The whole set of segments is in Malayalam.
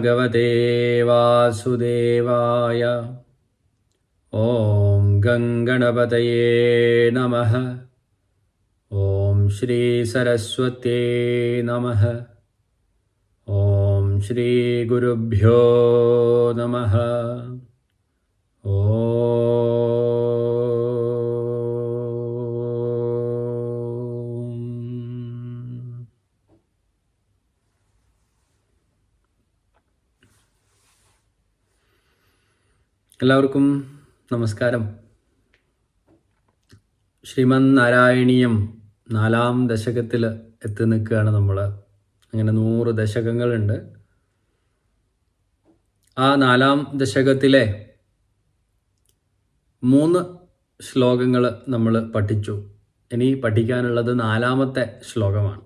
ഭഗവതേ വാസുദേവായ ഓം ഗംഗണപതയേ നമ. ഓം ശ്രീ സരസ്വത്യേ നമ. ഓം ശ്രീ ഗുരുഭ്യോ നമ. ഓം എല്ലാവർക്കും നമസ്കാരം. ശ്രീമൻ നാരായണീയം നാലാം ദശകത്തിൽ എത്തി നിൽക്കുകയാണ് നമ്മൾ അങ്ങനെ നൂറ് ദശകങ്ങളുണ്ട്. ആ നാലാം ദശകത്തിലെ മൂന്ന് ശ്ലോകങ്ങൾ നമ്മൾ പഠിച്ചു. ഇനി പഠിക്കാനുള്ളത് നാലാമത്തെ ശ്ലോകമാണ്.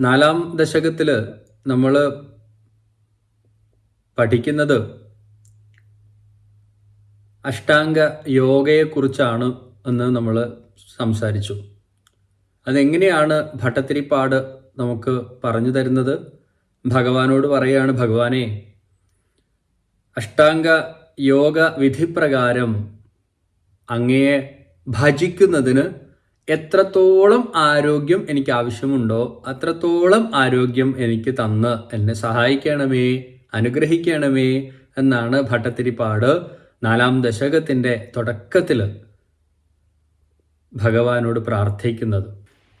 നാലാം ദശകത്തിൽ നമ്മൾ പഠിക്കുന്നത് അഷ്ടാംഗ യോഗയെക്കുറിച്ചാണ് എന്ന് നമ്മൾ സംസാരിച്ചു. അതെങ്ങനെയാണ് ഭട്ടത്തിരിപ്പാട് നമുക്ക് പറഞ്ഞു തരുന്നത്? ഭഗവാനോട് പറയുകയാണ് ഭഗവാനെ അഷ്ടാംഗ യോഗ വിധിപ്രകാരം അങ്ങയെ ഭജിക്കുന്നതിന് എത്രത്തോളം ആരോഗ്യം എനിക്ക് ആവശ്യമുണ്ടോ അത്രത്തോളം ആരോഗ്യം എനിക്ക് തന്ന് എന്നെ സഹായിക്കണമേ. അനുഗ്രഹിക്കണമേ എന്നാണ് ഭട്ടത്തിരിപ്പാട് നാലാം ദശകത്തിന്റെ തുടക്കത്തിൽ ഭഗവാനോട് പ്രാർത്ഥിക്കുന്നത്.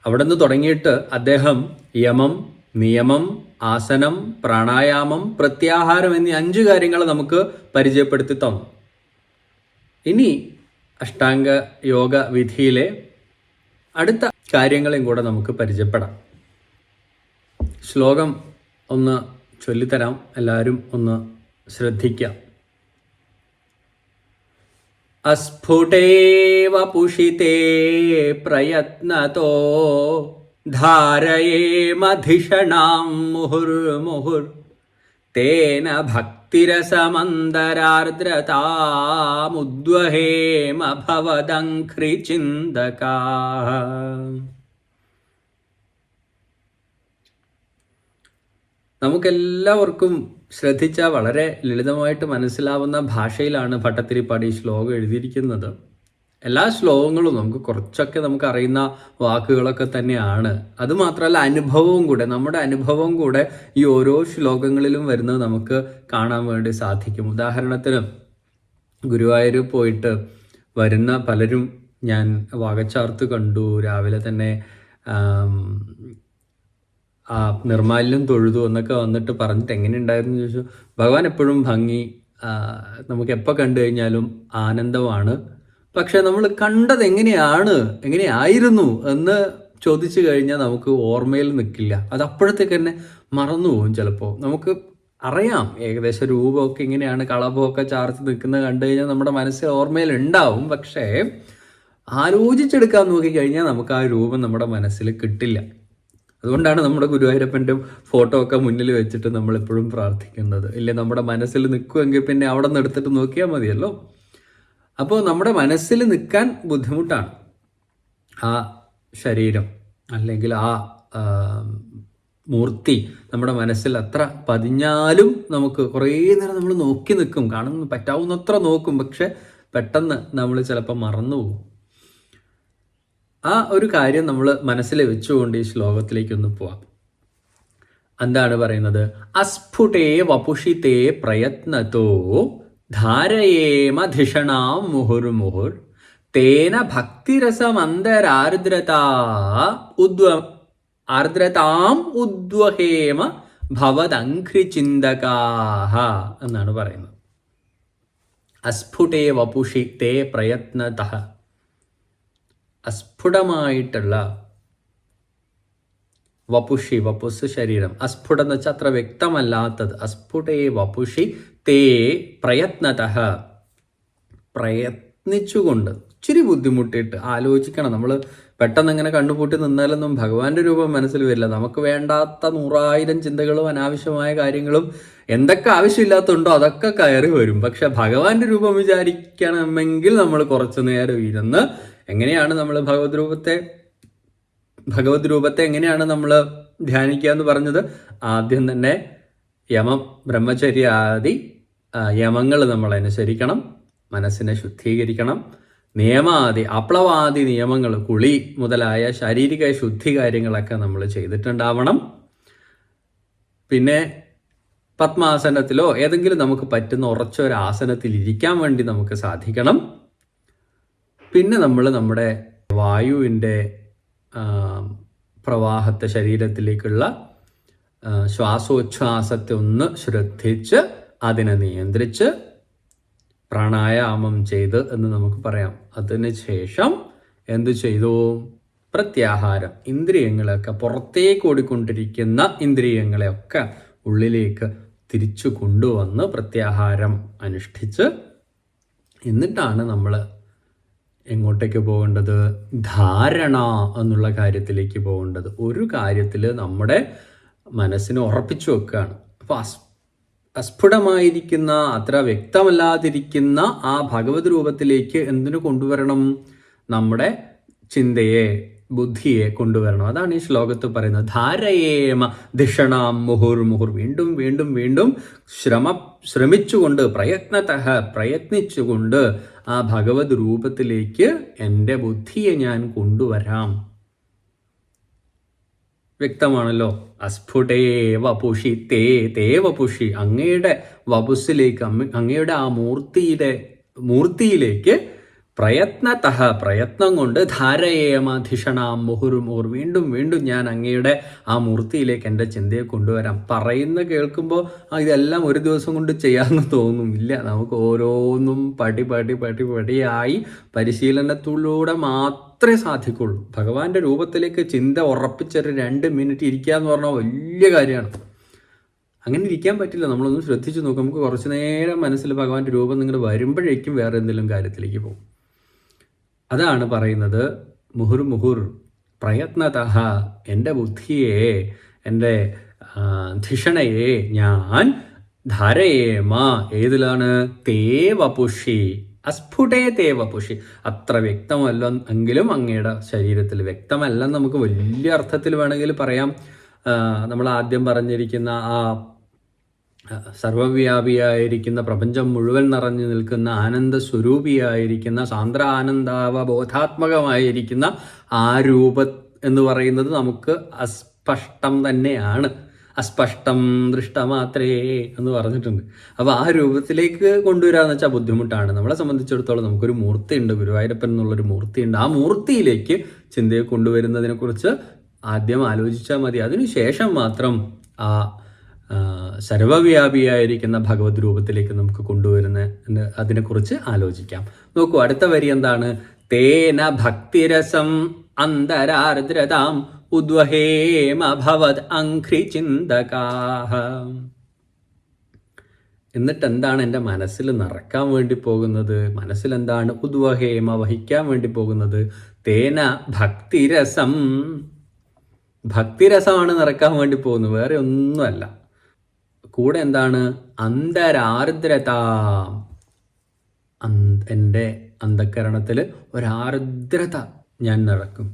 അവിടെ നിന്ന് തുടങ്ങിയിട്ട് അദ്ദേഹം യമം നിയമം ആസനം പ്രാണായാമം പ്രത്യാഹാരം എന്നീ അഞ്ച് കാര്യങ്ങൾ നമുക്ക് പരിചയപ്പെടുത്തി തന്നു. ഇനി അഷ്ടാംഗ യോഗ വിധിയിലെ അടുത്ത കാര്യങ്ങളെയും കൂടെ നമുക്ക് പരിചയപ്പെടാം. ശ്ലോകം ഒന്ന് ചൊല്ലിത്തരാം. എല്ലാവരും ഒന്ന് ശ്രദ്ധിക്കാം. അസ്ഫുടേവ പുഷിതേ പ്രയത്നതോ ധാരയേമധിഷണാം മുഹുർമുഹുർ തേന ഭക്തിരസമന്തരാർദ്രതാമുദ്വഹേമ ഭവദംഘ്രിചിന്തകാ. നമുക്കെല്ലാവർക്കും ശ്രദ്ധിച്ച വളരെ ലളിതമായിട്ട് മനസ്സിലാവുന്ന ഭാഷയിലാണ് ഭട്ടത്തിരിപ്പാടി ശ്ലോകം എഴുതിയിരിക്കുന്നത്. എല്ലാ ശ്ലോകങ്ങളും നമുക്ക് കുറച്ചൊക്കെ നമുക്ക് അറിയുന്ന വാക്കുകളൊക്കെ തന്നെയാണ്. അതുമാത്രമല്ല അനുഭവവും കൂടെ നമ്മുടെ അനുഭവവും കൂടെ ഈ ഓരോ ശ്ലോകങ്ങളിലും വരുന്നത് നമുക്ക് കാണാൻ വേണ്ടി സാധിക്കും. ഉദാഹരണത്തിന് ഗുരുവായൂർ പോയിട്ട് വരുന്ന പലരും ഞാൻ വാകച്ചാർത്ത് കണ്ടു. രാവിലെ തന്നെ ആം, നിർമാല്യം തൊഴുതു എന്നൊക്കെ വന്നിട്ട് പറഞ്ഞിട്ട് എങ്ങനെ ഉണ്ടായിരുന്നു ചോദിച്ചു. ഭഗവാൻ എപ്പോഴും ഭംഗി നമുക്ക് എപ്പോൾ കണ്ടു കഴിഞ്ഞാലും ആനന്ദമാണ്. പക്ഷെ നമ്മൾ കണ്ടത് എങ്ങനെയാണ് എങ്ങനെയായിരുന്നു എന്ന് ചോദിച്ചു കഴിഞ്ഞാൽ നമുക്ക് ഓർമ്മയിൽ നിൽക്കില്ല. അത് അപ്പോഴത്തേക്ക് തന്നെ മറന്നു പോകും ചിലപ്പോൾ. നമുക്ക് അറിയാം ഏകദേശം രൂപമൊക്കെ ഇങ്ങനെയാണ് കളഭമൊക്കെ ചാർത്ത് നിൽക്കുന്നത് കണ്ടു കഴിഞ്ഞാൽ നമ്മുടെ മനസ്സിൽ ഓർമ്മയിൽ ഉണ്ടാവും. പക്ഷേ ആലോചിച്ചെടുക്കാൻ നോക്കിക്കഴിഞ്ഞാൽ നമുക്ക് ആ രൂപം നമ്മുടെ മനസ്സിൽ കിട്ടില്ല. അതുകൊണ്ടാണ് നമ്മുടെ ഗുരുവായൂരപ്പന്റെ ഫോട്ടോ ഒക്കെ മുന്നിൽ വെച്ചിട്ട് നമ്മൾ എപ്പോഴും പ്രാർത്ഥിക്കുന്നത്. ഇല്ലേ നമ്മുടെ മനസ്സിൽ നിൽക്കുമെങ്കിൽ പിന്നെ അവിടെ നിന്ന് എടുത്തിട്ട് നോക്കിയാൽ മതിയല്ലോ. അപ്പോൾ നമ്മുടെ മനസ്സിൽ നിൽക്കാൻ ബുദ്ധിമുട്ടാണ്. ആ ശരീരം അല്ലെങ്കിൽ ആ, മൂർത്തി നമ്മുടെ മനസ്സിൽ അത്ര പതിഞ്ഞാലും നമുക്ക് കുറേ നേരം നമ്മൾ നോക്കി നിൽക്കും. കാണുന്ന പറ്റാവുന്നത്ര നോക്കും. പക്ഷെ പെട്ടെന്ന് നമ്മൾ ചിലപ്പോൾ മറന്നു പോകും. ആ ഒരു കാര്യം നമ്മൾ മനസ്സിൽ വെച്ചുകൊണ്ട് ഈ ശ്ലോകത്തിലേക്ക് ഒന്ന് പോവാം. എന്താണ് പറയുന്നത്? അസ്ഫുടേ വപുഷിതേ പ്രയത്നത്തോ ധാരയേമധിഷണാം മുഹുർമുഹുർ തേന ഭക്തിരസമന്തരാർദ്രത ഉദ്വ ആർദ്രതാം ഉദ്വഹേമ ഭവദംഘ്രിചിന്തകാഹ എന്നാണ് പറയുന്നത്. അസ്ഫുടേ വപുഷി പ്രയത്നത അസ്ഫുടമായിട്ടുള്ള വപുഷി വപുസ് ശരീരം. അസ്ഫുടം എന്ന് വെച്ചാൽ അത്ര വ്യക്തമല്ലാത്തത്. അസ്ഫുടേ വപുഷി തേ പ്രയത്നത. പ്രയത്നിച്ചുകൊണ്ട് ഇച്ചിരി ബുദ്ധിമുട്ടിട്ട് ആലോചിക്കണം. നമ്മൾ പെട്ടെന്ന് ഇങ്ങനെ കണ്ണുപൂട്ടി നിന്നാലൊന്നും ഭഗവാന്റെ രൂപം മനസ്സിൽ വരില്ല. നമുക്ക് വേണ്ടാത്ത നൂറായിരം ചിന്തകളും അനാവശ്യമായ കാര്യങ്ങളും എന്തൊക്കെ ആവശ്യമില്ലാത്തതുണ്ടോ അതൊക്കെ കയറി വരും. പക്ഷെ ഭഗവാന്റെ രൂപം വിചാരിക്കണമെങ്കിൽ നമ്മൾ കുറച്ചു നേരം ഇരുന്ന് എങ്ങനെയാണ് നമ്മൾ ഭഗവത് രൂപത്തെ ഭഗവത് രൂപത്തെ എങ്ങനെയാണ് നമ്മൾ ധ്യാനിക്കുക എന്ന് പറഞ്ഞത്? ആദ്യം തന്നെ യമം ബ്രഹ്മചര്യാദി യമങ്ങൾ നമ്മൾ അനുസരിക്കണം. മനസ്സിനെ ശുദ്ധീകരിക്കണം. നിയമാദി അപ്ലവാദി നിയമങ്ങൾ കുളി മുതലായ ശാരീരിക ശുദ്ധി കാര്യങ്ങളൊക്കെ നമ്മൾ ചെയ്തിട്ടുണ്ടാവണം. പിന്നെ പത്മാസനത്തിലോ ഏതെങ്കിലും നമുക്ക് പറ്റുന്ന ഉറച്ച ഒരു ആസനത്തിൽ ഇരിക്കാൻ വേണ്ടി നമുക്ക് സാധിക്കണം. പിന്നെ നമ്മൾ നമ്മുടെ വായുവിന്റെ പ്രവാഹത്തെ ശരീരത്തിലേക്കുള്ള ശ്വാസോച്ഛ്വാസത്തെ ഒന്ന് ശ്രദ്ധിച്ച് അതിനെ നിയന്ത്രിച്ച് പ്രാണായാമം ചെയ്ത് എന്ന് നമുക്ക് പറയാം. അതിന് ശേഷം എന്ത് ചെയ്തു? പ്രത്യാഹാരം. ഇന്ദ്രിയങ്ങളെയൊക്കെ പുറത്തേക്ക് ഓടിക്കൊണ്ടിരിക്കുന്ന ഇന്ദ്രിയങ്ങളെയൊക്കെ ഉള്ളിലേക്ക് തിരിച്ചു കൊണ്ടുവന്ന് പ്രത്യാഹാരം അനുഷ്ഠിച്ച് എന്നിട്ടാണ് നമ്മൾ എങ്ങോട്ടേക്ക് പോകേണ്ടത്? ധാരണ എന്നുള്ള കാര്യത്തിലേക്ക് പോകേണ്ടത്. ഒരു കാര്യത്തിൽ നമ്മുടെ മനസ്സിനെ ഉറപ്പിച്ചു വെക്കുകയാണ്. അപ്പോൾ അസ് അസ്ഫുടമായിരിക്കുന്ന അത്ര വ്യക്തമല്ലാതിരിക്കുന്ന ആ ഭഗവത് രൂപത്തിലേക്ക് എന്തിനു കൊണ്ടുവരണം? നമ്മുടെ ചിന്തയെ ബുദ്ധിയെ കൊണ്ടുവരണം. അതാണ് ഈ ശ്ലോകത്ത് പറയുന്നത്. ധാരയേമ ധിഷണാം മുഹുർ മുഹുർ. വീണ്ടും വീണ്ടും വീണ്ടും ശ്രമ ശ്രമിച്ചുകൊണ്ട് പ്രയത്നത പ്രയത്നിച്ചുകൊണ്ട് ആ ഭഗവത് രൂപത്തിലേക്ക് എന്റെ ബുദ്ധിയെ ഞാൻ കൊണ്ടുവരാം. വ്യക്തമാണല്ലോ. അസ്ഫുടേ വപുഷി തേ തേ വപുഷി അങ്ങയുടെ വപുസിലേക്ക് അങ്ങയുടെ ആ മൂർത്തിയുടെ മൂർത്തിയിലേക്ക് പ്രയത്നതഃ പ്രയത്നം കൊണ്ട് ധാരയേമധിഷണാം മുഹുർമുഹുർ മുഹുർ വീണ്ടും വീണ്ടും ഞാൻ അങ്ങയുടെ ആ മൂർത്തിയിലേക്ക് എന്റെ ചിന്തയെ കൊണ്ടുവരാം. പറയുന്ന കേൾക്കുമ്പോൾ ഇതെല്ലാം ഒരു ദിവസം കൊണ്ട് ചെയ്യാമെന്ന് തോന്നുന്നില്ല. നമുക്ക് ഓരോന്നും പടി പടി പടി പടിയായി പരിശീലനത്തിലൂടെ മാത്രമേ സാധിക്കുള്ളൂ ഭഗവാന്റെ രൂപത്തിലേക്ക് ചിന്ത ഉറപ്പിച്ചൊരു രണ്ട് മിനിറ്റ് ഇരിക്കുക എന്ന് പറഞ്ഞാൽ വലിയ കാര്യമാണ്. അങ്ങനെ ഇരിക്കാൻ പറ്റില്ല. നമ്മളൊന്നും ശ്രദ്ധിച്ചു നോക്കും. നമുക്ക് കുറച്ച് നേരം മനസ്സിൽ ഭഗവാന്റെ രൂപം നിങ്ങൾ വരുമ്പോഴേക്കും വേറെ എന്തെങ്കിലും കാര്യത്തിലേക്ക് പോകും. അതാണ് പറയുന്നത് മുഹുർ മുഹുർ പ്രയത്നതഹ എന്റെ ബുദ്ധിയെ എന്റെ ധിഷണയെ ഞാൻ ധാരയേമ ഏതിലാണ്? തേവപുഷി. അസ്ഫുടേ തേവപുഷി. അത്ര വ്യക്തമല്ല എങ്കിലും അങ്ങയുടെ ശരീരത്തിൽ വ്യക്തമല്ലെന്ന് നമുക്ക് വലിയ അർത്ഥത്തിൽ വേണമെങ്കിൽ പറയാം. നമ്മൾ ആദ്യം പറഞ്ഞിരിക്കുന്ന ആ സർവവ്യാപിയായിരിക്കുന്ന പ്രപഞ്ചം മുഴുവൻ നിറഞ്ഞു നിൽക്കുന്ന ആനന്ദ സ്വരൂപിയായിരിക്കുന്ന സാന്ദ്ര ആനന്ദാവബോധാത്മകമായിരിക്കുന്ന ആ രൂപ എന്ന് പറയുന്നത് നമുക്ക് അസ്പഷ്ടം തന്നെയാണ്. അസ്പഷ്ടം ദൃഷ്ടമാത്രേ എന്ന് പറഞ്ഞിട്ടുണ്ട്. അപ്പോൾ ആ രൂപത്തിലേക്ക് കൊണ്ടുവരാന്ന് വെച്ചാൽ ബുദ്ധിമുട്ടാണ്. നമ്മളെ സംബന്ധിച്ചിടത്തോളം നമുക്കൊരു മൂർത്തിയുണ്ട് ഗുരുവായൂരപ്പൻ എന്നുള്ളൊരു മൂർത്തിയുണ്ട്. ആ മൂർത്തിയിലേക്ക് ചിന്തയെ കൊണ്ടുവരുന്നതിനെക്കുറിച്ച് ആദ്യം ആലോചിച്ചാൽ മതി. അതിനുശേഷം മാത്രം ആ ആ, സർവവ്യാപിയായിരിക്കുന്ന ഭഗവത് രൂപത്തിലേക്ക് നമുക്ക് കൊണ്ടുവരുന്ന അതിനെക്കുറിച്ച് ആലോചിക്കാം. നോക്കൂ അടുത്ത വരി എന്താണ്? തേന ഭക്തിരസം അന്തരാർദ്രതാം ഉദ്വഹേമ ഭവത് അഘ്രി ചിന്തകാഹ. എന്നിട്ട് എന്താണ് എന്റെ മനസ്സിൽ നിറക്കാൻ വേണ്ടി പോകുന്നത്? മനസ്സിൽ എന്താണ് ഉദ്വഹേമ വഹിക്കാൻ വേണ്ടി പോകുന്നത്? തേന ഭക്തിരസം. ഭക്തിരസമാണ് നിറക്കാൻ വേണ്ടി പോകുന്നത് വേറെ ഒന്നുമല്ല. കൂടെ എന്താണ്? അന്തരാർദ്രത. അന്ത് എന്റെ അന്ധക്കരണത്തിൽ ഒരാർദ്രത ഞാൻ നടക്കും.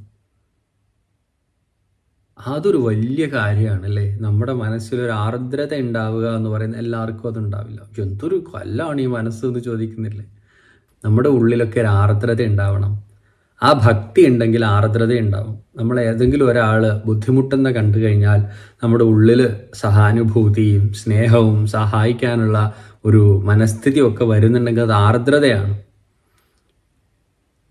അതൊരു വലിയ കാര്യമാണ് അല്ലേ നമ്മുടെ മനസ്സിൽ ഒരു ആർദ്രത ഉണ്ടാവുക എന്ന് പറയുന്നത് എല്ലാവർക്കും അത് ഉണ്ടാവില്ല എന്തൊരു കൊല്ലാണ് ഈ മനസ്സ് എന്ന് ചോദിക്കുന്നില്ലേ? നമ്മുടെ ഉള്ളിലൊക്കെ ഒരു ആർദ്രത ഉണ്ടാവണം. ആ ഭക്തി ഉണ്ടെങ്കിൽ ആർദ്രത ഉണ്ടാവും നമ്മൾ ഏതെങ്കിലും ഒരാൾ ബുദ്ധിമുട്ടെന്ന് കണ്ടു കഴിഞ്ഞാൽ നമ്മുടെ ഉള്ളിൽ സഹാനുഭൂതിയും സ്നേഹവും സഹായിക്കാനുള്ള ഒരു മനസ്ഥിതി ഒക്കെ വരുന്നുണ്ടെങ്കിൽ അത് ആർദ്രതയാണ്.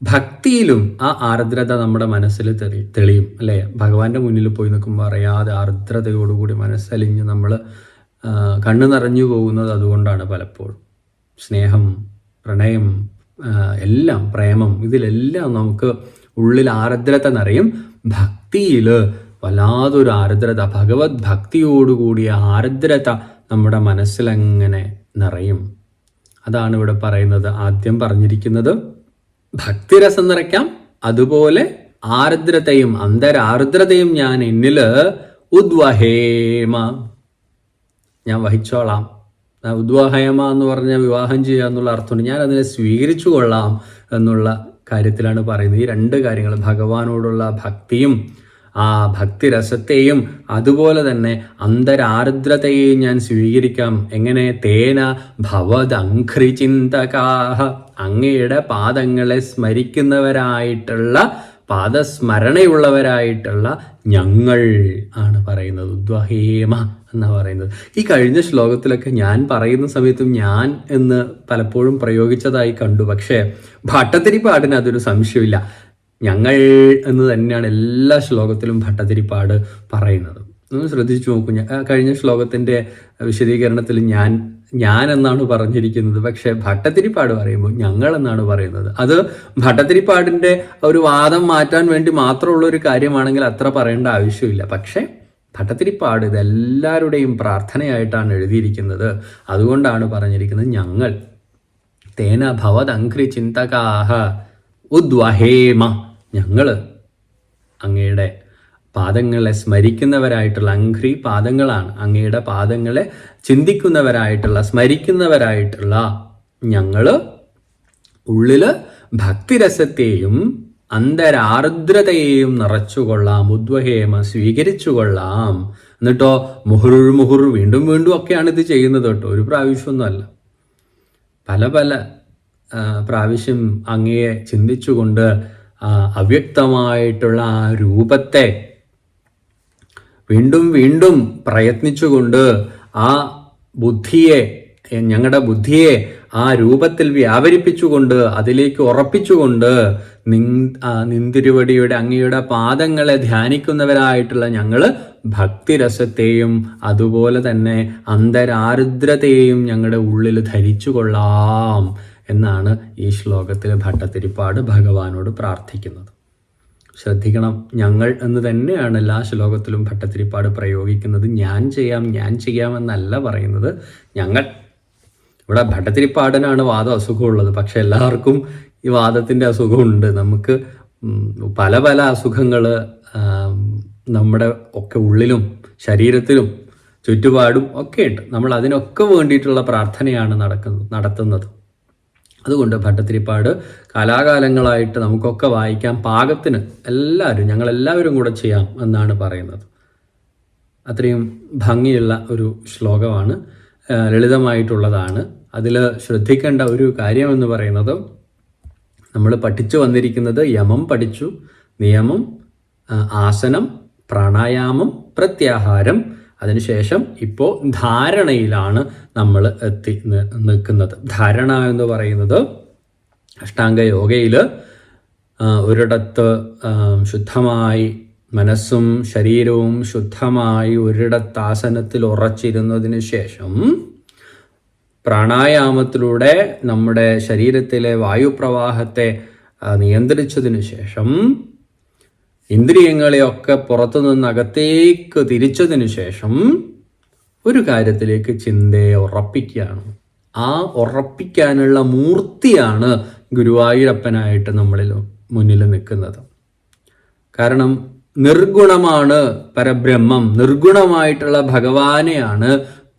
ഭക്തിയിലും ആ ആർദ്രത നമ്മുടെ മനസ്സിൽ തെളി തെളിയും അല്ലേ? ഭഗവാന്റെ മുന്നിൽ പോയി നിൽക്കുമ്പോൾ അറിയാതെ ആർദ്രതയോടുകൂടി മനസ്സലിഞ്ഞ് നമ്മൾ കണ്ണു നിറഞ്ഞു പോകുന്നത് അതുകൊണ്ടാണ് പലപ്പോഴും. സ്നേഹം പ്രണയം എല്ലാം പ്രേമം ഇതിലെല്ലാം നമുക്ക് ഉള്ളിൽ ആർദ്രത നിറയും. ഭക്തിയിൽ വല്ലാതൊരു ആർദ്രത ഭഗവത് ഭക്തിയോടുകൂടിയ ആർദ്രത നമ്മുടെ മനസ്സിലങ്ങനെ നിറയും. അതാണ് ഇവിടെ പറയുന്നത് ആദ്യം പറഞ്ഞിരിക്കുന്നത്. ഭക്തിരസം നിറയ്ക്കാം അതുപോലെ ആർദ്രതയും അന്തരാർദ്രതയും ഞാൻ എന്നിൽ ഉദ്വഹേമ. ഞാൻ വഹിച്ചോളാം. ഉദ്വാഹയമ എന്ന് പറഞ്ഞാൽ വിവാഹം ചെയ്യുക എന്നുള്ള അർത്ഥമുണ്ട്. ഞാൻ അതിനെ സ്വീകരിച്ചു കൊള്ളാം എന്നുള്ള കാര്യത്തിലാണ് പറയുന്നത്. ഈ രണ്ട് കാര്യങ്ങൾ ഭഗവാനോടുള്ള ഭക്തിയും ആ ഭക്തിരസത്തെയും അതുപോലെ തന്നെ അന്തരാർദ്രതയെയും ഞാൻ സ്വീകരിക്കാം. എങ്ങനെ? തേന ഭവദംഘ്രി ചിന്തകാഹ അങ്ങയുടെ പാദങ്ങളെ സ്മരിക്കുന്നവരായിട്ടുള്ള പാദസ്മരണയുള്ളവരായിട്ടുള്ള ഞങ്ങൾ ആണ് പറയുന്നത്. ഉദ്വഹേമ എന്ന് പറയുന്നത്. ഈ കഴിഞ്ഞ ശ്ലോകത്തിലൊക്കെ ഞാൻ പറയുന്ന സമയത്തും ഞാൻ എന്ന് പലപ്പോഴും പ്രയോഗിച്ചതായി കണ്ടു. പക്ഷേ ഭട്ടത്തിരിപ്പാടിന് അതൊരു സംശയമില്ല ഞങ്ങൾ എന്ന് തന്നെയാണ് എല്ലാ ശ്ലോകത്തിലും ഭട്ടതിരിപ്പാട് പറയുന്നത്. ഒന്ന് ശ്രദ്ധിച്ചു നോക്കൂ. കഴിഞ്ഞ ശ്ലോകത്തിന്റെ വിശദീകരണത്തിൽ ഞാൻ ഞാൻ എന്നാണ് പറഞ്ഞിരിക്കുന്നത്. പക്ഷെ ഭട്ടത്തിരിപ്പാട് പറയുമ്പോൾ ഞങ്ങൾ എന്നാണ് പറയുന്നത്. അത് ഭട്ടത്തിരിപ്പാടിന്റെ ഒരു വാദം മാറ്റാൻ വേണ്ടി മാത്രമുള്ള ഒരു കാര്യമാണെങ്കിൽ അത്ര പറയേണ്ട ആവശ്യമില്ല. പക്ഷേ ഭട്ടത്തിരിപ്പാട് ഇത് എല്ലാവരുടെയും പ്രാർത്ഥനയായിട്ടാണ് എഴുതിയിരിക്കുന്നത്. അതുകൊണ്ടാണ് പറഞ്ഞിരിക്കുന്നത് ഞങ്ങൾ തേന ഭവദംഘ്രി ചിന്തകാഹ ഉദ്വഹേമ ഞങ്ങൾ അങ്ങയുടെ പാദങ്ങളെ സ്മരിക്കുന്നവരായിട്ടുള്ള അങ്ക്രി പാദങ്ങളാണ്. അങ്ങയുടെ പാദങ്ങളെ ചിന്തിക്കുന്നവരായിട്ടുള്ള സ്മരിക്കുന്നവരായിട്ടുള്ള ഞങ്ങൾ ഉള്ളിൽ ഭക്തിരസത്തെയും അന്തരാർദ്രതയെയും നിറച്ചുകൊള്ളാം ഉദ്വഹേമ സ്വീകരിച്ചു കൊള്ളാം എന്നിട്ടോ മുഹുർ മുഹുർ വീണ്ടും വീണ്ടും ഒക്കെയാണ് ഇത് ചെയ്യുന്നത് കേട്ടോ. ഒരു പ്രാവശ്യമൊന്നുമല്ല. പല പല പ്രാവശ്യം അങ്ങയെ ചിന്തിച്ചുകൊണ്ട് അവ്യക്തമായിട്ടുള്ള ആ രൂപത്തെ വീണ്ടും വീണ്ടും പ്രയത്നിച്ചുകൊണ്ട് ആ ബുദ്ധിയെ ഞങ്ങളുടെ ബുദ്ധിയെ ആ രൂപത്തിൽ വ്യാപരിപ്പിച്ചുകൊണ്ട് അതിലേക്ക് ഉറപ്പിച്ചുകൊണ്ട് നിന്തിരുവടിയുടെ അങ്ങയുടെ പാദങ്ങളെ ധ്യാനിക്കുന്നവരായിട്ടുള്ള ഞങ്ങൾ ഭക്തിരസത്തെയും അതുപോലെ തന്നെ അന്തരാരുദ്രതയെയും ഞങ്ങളുടെ ഉള്ളിൽ ധരിച്ചു കൊള്ളാം എന്നാണ് ഈ ശ്ലോകത്തിലെ ഭട്ടത്തിരിപ്പാട് ഭഗവാനോട് പ്രാർത്ഥിക്കുന്നത്. ശ്രദ്ധിക്കണം. ഞങ്ങൾ എന്ന് തന്നെയാണ് എല്ലാ ശ്ലോകത്തിലും ഭട്ടത്തിരിപ്പാട് പ്രയോഗിക്കുന്നത്. ഞാൻ ചെയ്യാം ഞാൻ ചെയ്യാമെന്നല്ല പറയുന്നത്. ഞങ്ങൾ ഇവിടെ ഭട്ടത്തിരിപ്പാടനാണ് വാദം അസുഖമുള്ളത്. പക്ഷെ എല്ലാവർക്കും ഈ വാദത്തിന്റെ അസുഖമുണ്ട്. നമുക്ക് പല പല അസുഖങ്ങൾ നമ്മുടെ ഒക്കെ ഉള്ളിലും ശരീരത്തിലും ചുറ്റുപാടും ഒക്കെ ഉണ്ട്. നമ്മൾ അതിനൊക്കെ വേണ്ടിയിട്ടുള്ള പ്രാർത്ഥനയാണ് നടക്കുന്നത് നടത്തുന്നത്. അതുകൊണ്ട് ഭട്ടത്തിരിപ്പാട് കാലാകാലങ്ങളായിട്ട് നമുക്കൊക്കെ വായിക്കാം. പാകത്തിന് എല്ലാവരും ഞങ്ങളെല്ലാവരും കൂടെ ചെയ്യാം എന്നാണ് പറയുന്നത്. അത്രയും ഭംഗിയുള്ള ഒരു ശ്ലോകമാണ് ലളിതമായിട്ടുള്ളതാണ്. അതിൽ ശ്രദ്ധിക്കേണ്ട ഒരു കാര്യമെന്ന് പറയുന്നത് നമ്മൾ പഠിച്ചു വന്നിരിക്കുന്നത് യമം പഠിച്ചു നിയമം ആസനം പ്രാണായാമം പ്രത്യാഹാരം അതിനുശേഷം ഇപ്പോൾ ധാരണയിലാണ് നമ്മൾ എത്തി നിൽക്കുന്നത്. ധാരണ എന്ന് പറയുന്നത് അഷ്ടാംഗ യോഗയിൽ ഒരിടത്ത് ശുദ്ധമായി മനസ്സും ശരീരവും ശുദ്ധമായി ഒരിടത്ത് ആസനത്തിൽ ഉറച്ചിരുന്നതിന് ശേഷം പ്രാണായാമത്തിലൂടെ നമ്മുടെ ശരീരത്തിലെ വായുപ്രവാഹത്തെ നിയന്ത്രിച്ചതിന് ശേഷം ഇന്ദ്രിയങ്ങളെയൊക്കെ പുറത്തുനിന്ന് അകത്തേക്ക് തിരിച്ചതിനു ശേഷം ഒരു കാര്യത്തിലേക്ക് ചിന്തയെ ഉറപ്പിക്കുകയാണ്. ആ ഉറപ്പിക്കാനുള്ള മൂർത്തിയാണ് ഗുരുവായൂരപ്പനായിട്ട് നമ്മളിൽ മുന്നിൽ നിൽക്കുന്നത്. കാരണം നിർഗുണമാണ് പരബ്രഹ്മം. നിർഗുണമായിട്ടുള്ള ഭഗവാനെയാണ്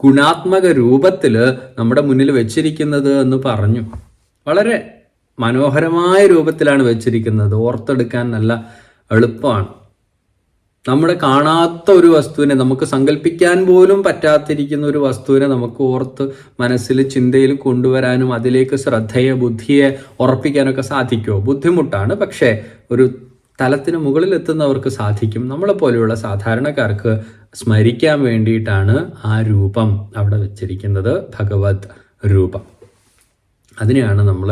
ഗുണാത്മക രൂപത്തിൽ നമ്മുടെ മുന്നിൽ വെച്ചിരിക്കുന്നത് എന്ന് പറഞ്ഞു. വളരെ മനോഹരമായ രൂപത്തിലാണ് വെച്ചിരിക്കുന്നത്. ഓർത്തെടുക്കാൻ നല്ല എളുപ്പമാണ് നമ്മുടെ കാണാത്ത ഒരു വസ്തുവിനെ നമുക്ക് സങ്കല്പിക്കാൻ പോലും പറ്റാത്തിരിക്കുന്ന ഒരു വസ്തുവിനെ നമുക്ക് ഓർത്ത് മനസ്സിൽ ചിന്തയിൽ കൊണ്ടുവരാനും അതിലേക്ക് ശ്രദ്ധയെ ബുദ്ധിയെ ഉറപ്പിക്കാനൊക്കെ സാധിക്കുമോ? ബുദ്ധിമുട്ടാണ്. പക്ഷേ ഒരു തലത്തിന് മുകളിൽ എത്തുന്നവർക്ക് സാധിക്കും. നമ്മളെ പോലെയുള്ള സാധാരണക്കാർക്ക് സ്മരിക്കാൻ വേണ്ടിയിട്ടാണ് ആ രൂപം അവിടെ വെച്ചിരിക്കുന്നത്. ഭഗവത് രൂപം. അതിനെയാണ് നമ്മൾ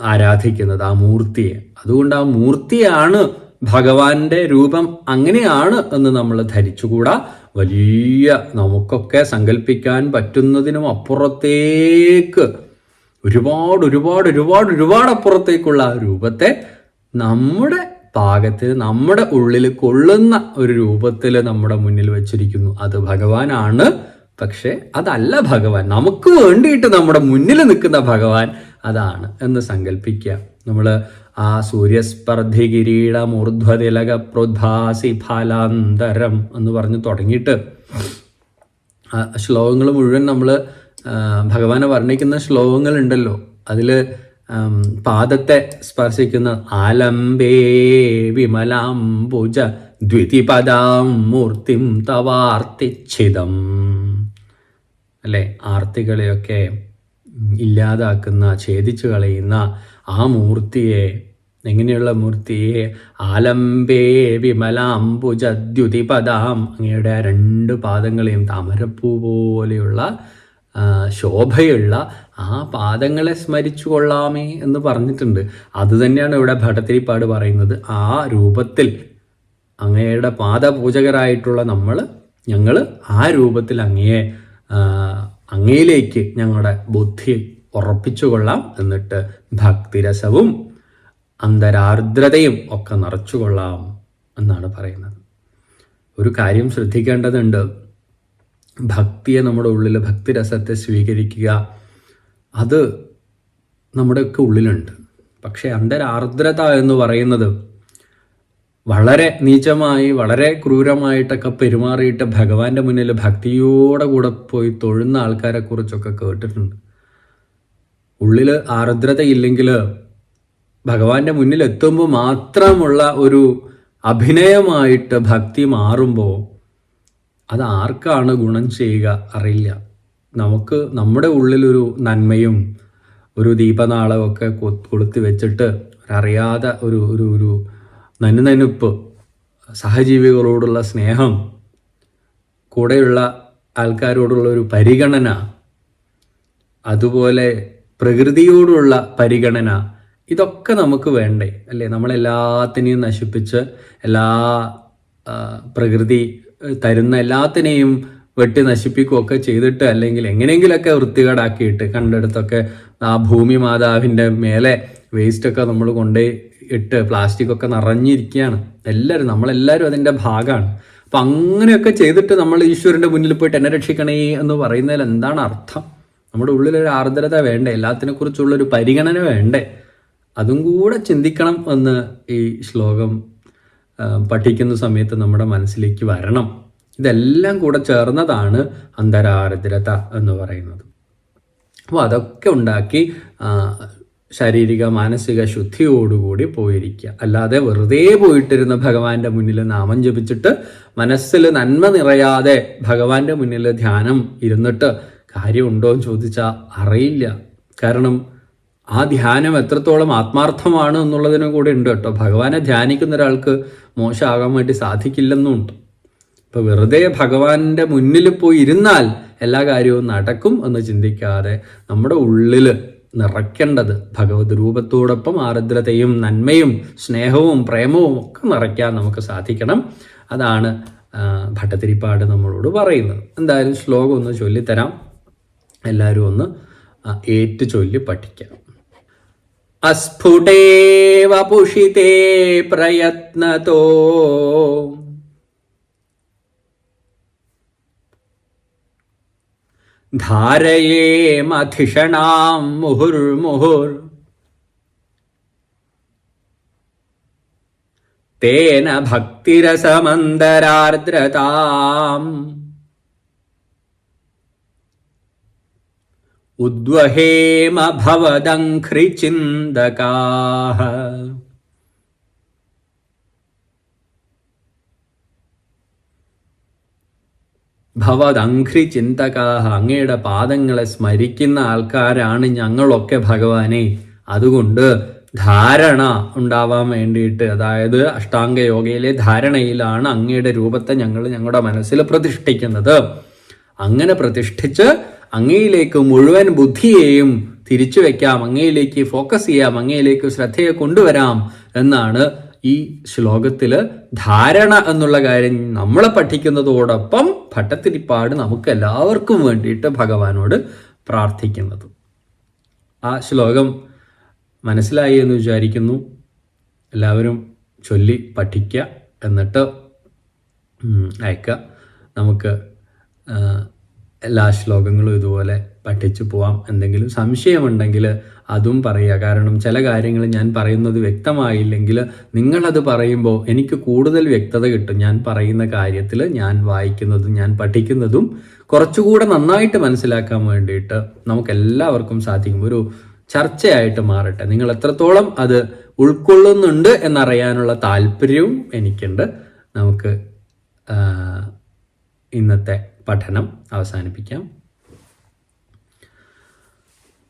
ആരാധിക്കുന്നത് ആ മൂർത്തിയെ. അതുകൊണ്ട് ആ മൂർത്തിയാണ് ഭഗവാന്റെ രൂപം അങ്ങനെയാണ് എന്ന് നമ്മൾ ധരിച്ചുകൂടാ. വലിയ നമുക്കൊക്കെ സങ്കല്പിക്കാൻ പറ്റുന്നതിനും അപ്പുറത്തേക്ക് ഒരുപാട് ഒരുപാട് ഒരുപാട് ഒരുപാട് അപ്പുറത്തേക്കുള്ള ആ രൂപത്തെ നമ്മുടെ പാകത്തിന് നമ്മുടെ ഉള്ളിൽ കൊള്ളുന്ന ഒരു രൂപത്തിൽ നമ്മുടെ മുന്നിൽ വെച്ചിരിക്കുന്നു. അത് ഭഗവാനാണ്. പക്ഷെ അതല്ല ഭഗവാൻ. നമുക്ക് വേണ്ടിയിട്ട് നമ്മുടെ മുന്നിൽ നിൽക്കുന്ന ഭഗവാൻ അതാണ് എന്ന് സങ്കല്പിക്കുക നമ്മൾ ആ സൂര്യസ്പർദ്ധി കിരീടമൂർധ്വതിലക പ്രോദ്ഭാസി ഫലാന്തരം എന്ന് പറഞ്ഞ് തുടങ്ങിയിട്ട് ശ്ലോകങ്ങൾ മുഴുവൻ നമ്മൾ ഭഗവാനെ വർണിക്കുന്ന ശ്ലോകങ്ങൾ ഉണ്ടല്ലോ അതിൽ പാദത്തെ സ്പർശിക്കുന്ന ആലംബേ വിമലാംബുജ ദ്വിതിപദാം മൂർത്തിം തവാർത്തിച്ഛിതം. അല്ലെ? ആർത്തികളെയൊക്കെ ഇല്ലാതാക്കുന്ന ഛേദിച്ചു കളയുന്ന ആ മൂർത്തിയെ എങ്ങനെയുള്ള മൂർത്തിയെ? ആലംബേ വിമലാംബുജദ്യുതിപദാം. അങ്ങയുടെ ആ രണ്ട് പാദങ്ങളെയും താമരപ്പൂ പോലെയുള്ള ശോഭയുള്ള ആ പാദങ്ങളെ സ്മരിച്ചു കൊള്ളാമേ എന്ന് പറഞ്ഞിട്ടുണ്ട്. അത് തന്നെയാണ് ഇവിടെ ഭട്ടത്തിരിപ്പാട് പറയുന്നത്. ആ രൂപത്തിൽ അങ്ങയുടെ പാദപൂജകരായിട്ടുള്ള നമ്മൾ ഞങ്ങൾ ആ രൂപത്തിൽ അങ്ങയെ അങ്ങയിലേക്ക് ഞങ്ങളുടെ ബുദ്ധി ഉറപ്പിച്ചു കൊള്ളാം എന്നിട്ട് ഭക്തിരസവും അന്തരാർദ്രതയും ഒക്കെ നിറച്ചു കൊള്ളാം എന്നാണ് പറയുന്നത്. ഒരു കാര്യം ശ്രദ്ധിക്കേണ്ടതുണ്ട്. ഭക്തിയെ നമ്മുടെ ഉള്ളിൽ ഭക്തിരസത്തെ സ്വീകരിക്കുക അത് നമ്മുടെയൊക്കെ ഉള്ളിലുണ്ട്. പക്ഷേ അന്തരാർദ്രത എന്ന് പറയുന്നത് വളരെ നീചമായി വളരെ ക്രൂരമായിട്ടൊക്കെ പെരുമാറിയിട്ട് ഭഗവാന്റെ മുന്നിൽ ഭക്തിയോടെ കൂടെ പോയി തൊഴുന്ന ആൾക്കാരെ കുറിച്ചൊക്കെ കേട്ടിട്ടുണ്ട്. ഉള്ളിൽ ആർദ്രതയില്ലെങ്കിൽ ഭഗവാന്റെ മുന്നിൽ എത്തുമ്പോൾ മാത്രമുള്ള ഒരു അഭിനയമായിട്ട് ഭക്തി മാറുമ്പോൾ അത് ആർക്കാണ് ഗുണം ചെയ്യുക അറിയില്ല. നമുക്ക് നമ്മുടെ ഉള്ളിലൊരു നന്മയും ഒരു ദീപനാളമൊക്കെ കൊടുത്തു വെച്ചിട്ട് അറിയാതെ ഒരു ഒരു ഒരു നനുനനുപ്പ് സഹജീവികളോടുള്ള സ്നേഹം കൂടെയുള്ള ആൾക്കാരോടുള്ള ഒരു പരിഗണന അതുപോലെ പ്രകൃതിയോടുള്ള പരിഗണന ഇതൊക്കെ നമുക്ക് വേണ്ടേ? അല്ലേ? നമ്മളെല്ലാത്തിനെയും നശിപ്പിച്ച് എല്ലാ പ്രകൃതി തരുന്ന എല്ലാത്തിനെയും വെട്ടി നശിപ്പിക്കുകയൊക്കെ ചെയ്തിട്ട് അല്ലെങ്കിൽ എങ്ങനെയെങ്കിലൊക്കെ വൃത്തികേടാക്കിയിട്ട് കണ്ടെടുത്തൊക്കെ ആ ഭൂമി മാതാവിന്റെ മേലെ വേസ്റ്റൊക്കെ നമ്മൾ കൊണ്ടുപോയി ഇട്ട് പ്ലാസ്റ്റിക് ഒക്കെ നിറഞ്ഞിരിക്കുകയാണ്. എല്ലാവരും നമ്മളെല്ലാവരും അതിന്റെ ഭാഗമാണ്. അപ്പം അങ്ങനെയൊക്കെ ചെയ്തിട്ട് നമ്മൾ ഈശ്വരന്റെ മുന്നിൽ പോയിട്ട് എന്നെ രക്ഷിക്കണേ എന്ന് പറയുന്നതിൽ എന്താണ് അർത്ഥം? നമ്മുടെ ഉള്ളിലൊരു ആർദ്രത വേണ്ടേ? എല്ലാത്തിനെ കുറിച്ചുള്ള ഒരു പരിഗണന വേണ്ടേ? അതും കൂടെ ചിന്തിക്കണം എന്ന് ഈ ശ്ലോകം പഠിക്കുന്ന സമയത്ത് നമ്മുടെ മനസ്സിലേക്ക് വരണം. ഇതെല്ലാം കൂടെ ചേർന്നതാണ് അന്തരാർദ്രത എന്ന് പറയുന്നത്. അപ്പോൾ അതൊക്കെ ഉണ്ടാക്കി ശാരീരിക മാനസിക ശുദ്ധിയോടുകൂടി പോയിരിക്കുക. അല്ലാതെ വെറുതെ പോയിട്ടിരുന്ന ഭഗവാന്റെ മുന്നിൽ നാമം ജപിച്ചിട്ട് മനസ്സിൽ നന്മ നിറയാതെ ഭഗവാന്റെ മുന്നിൽ ധ്യാനം ഇരുന്നിട്ട് കാര്യമുണ്ടോ എന്ന് ചോദിച്ചാൽ അറിയില്ല. കാരണം ആ ധ്യാനം എത്രത്തോളം ആത്മാർത്ഥമാണ് എന്നുള്ളതിനും കൂടെ ഉണ്ട് കേട്ടോ. ഭഗവാനെ ധ്യാനിക്കുന്ന ഒരാൾക്ക് മോശമാകാൻ വേണ്ടി സാധിക്കില്ലെന്നുണ്ട്. ഇപ്പൊ വെറുതെ ഭഗവാന്റെ മുന്നിൽ പോയി ഇരുന്നാൽ എല്ലാ കാര്യവും നടക്കും എന്ന് ചിന്തിക്കാതെ നമ്മുടെ ഉള്ളിൽ നിറയ്ക്കേണ്ടത്. ഭഗവത് രൂപത്തോടൊപ്പം ആർദ്രതയും നന്മയും സ്നേഹവും പ്രേമവും ഒക്കെ നിറയ്ക്കാൻ നമുക്ക് സാധിക്കണം. അതാണ് ഭട്ടതിരിപ്പാട് നമ്മളോട് പറയുന്നത്. എന്തായാലും ശ്ലോകം ഒന്ന് ചൊല്ലിത്തരാം. എല്ലാവരും ഒന്ന് ഏറ്റു ചൊല്ലി പഠിക്കാം അസ്ഫുടേ വപുഷിതേ പ്രയത്നതോ धारयेमधिषणां मुहुर्मुहुर्। तेन भक्तिरसमन्दरार्द्रताम्। उद्वहेम भवदङ्घ्रिचिन्दकाः ഭവദംഘ്രി ചിന്തകാഹ അങ്ങയുടെ പാദങ്ങളെ സ്മരിക്കുന്ന ആൾക്കാരാണ് ഞങ്ങളൊക്കെ ഭഗവാനെ. അതുകൊണ്ട് ധാരണ ഉണ്ടാവാൻ വേണ്ടിയിട്ട് അതായത് അഷ്ടാംഗ യോഗയിലെ ധാരണയിലാണ് അങ്ങയുടെ രൂപത്തെ ഞങ്ങൾ ഞങ്ങളുടെ മനസ്സിൽ പ്രതിഷ്ഠിക്കുന്നത്. അങ്ങനെ പ്രതിഷ്ഠിച്ച് അങ്ങയിലേക്ക് മുഴുവൻ ബുദ്ധിയെയും തിരിച്ചു വെക്കാം അങ്ങയിലേക്ക് ഫോക്കസ് ചെയ്യാം അങ്ങയിലേക്ക് ശ്രദ്ധയെ കൊണ്ടുവരാം എന്നാണ് ഈ ശ്ലോകത്തിൽ ധാരണ എന്നുള്ള കാര്യം നമ്മളെ പഠിക്കുന്നതോടൊപ്പം ഭട്ടത്തിരിപ്പാട് നമുക്ക് എല്ലാവർക്കും വേണ്ടിയിട്ട് ഭഗവാനോട് പ്രാർത്ഥിക്കുന്നത്. ആ ശ്ലോകം മനസ്സിലായി എന്ന് വിചാരിക്കുന്നു. എല്ലാവരും ചൊല്ലി പഠിക്കുക എന്നിട്ട് അയക്ക. അയക്കുക നമുക്ക് എല്ലാ ശ്ലോകങ്ങളും ഇതുപോലെ പഠിച്ചു പോവാം. എന്തെങ്കിലും സംശയമുണ്ടെങ്കിൽ അതും പറയുക. കാരണം ചില കാര്യങ്ങൾ ഞാൻ പറയുന്നത് വ്യക്തമായില്ലെങ്കിൽ നിങ്ങളത് പറയുമ്പോൾ എനിക്ക് കൂടുതൽ വ്യക്തത കിട്ടും. ഞാൻ പറയുന്ന കാര്യത്തിൽ ഞാൻ വായിക്കുന്നതും ഞാൻ പഠിക്കുന്നതും കുറച്ചുകൂടെ നന്നായിട്ട് മനസ്സിലാക്കാൻ വേണ്ടിയിട്ട് നമുക്ക് എല്ലാവർക്കും സാധിക്കും. ഒരു ചർച്ചയായിട്ട് മാറട്ടെ. നിങ്ങൾ എത്രത്തോളം അത് ഉൾക്കൊള്ളുന്നുണ്ട് എന്നറിയാനുള്ള താല്പര്യവും എനിക്കുണ്ട്. നമുക്ക് ഇന്നത്തെ പഠനം അവസാനിപ്പിക്കാം.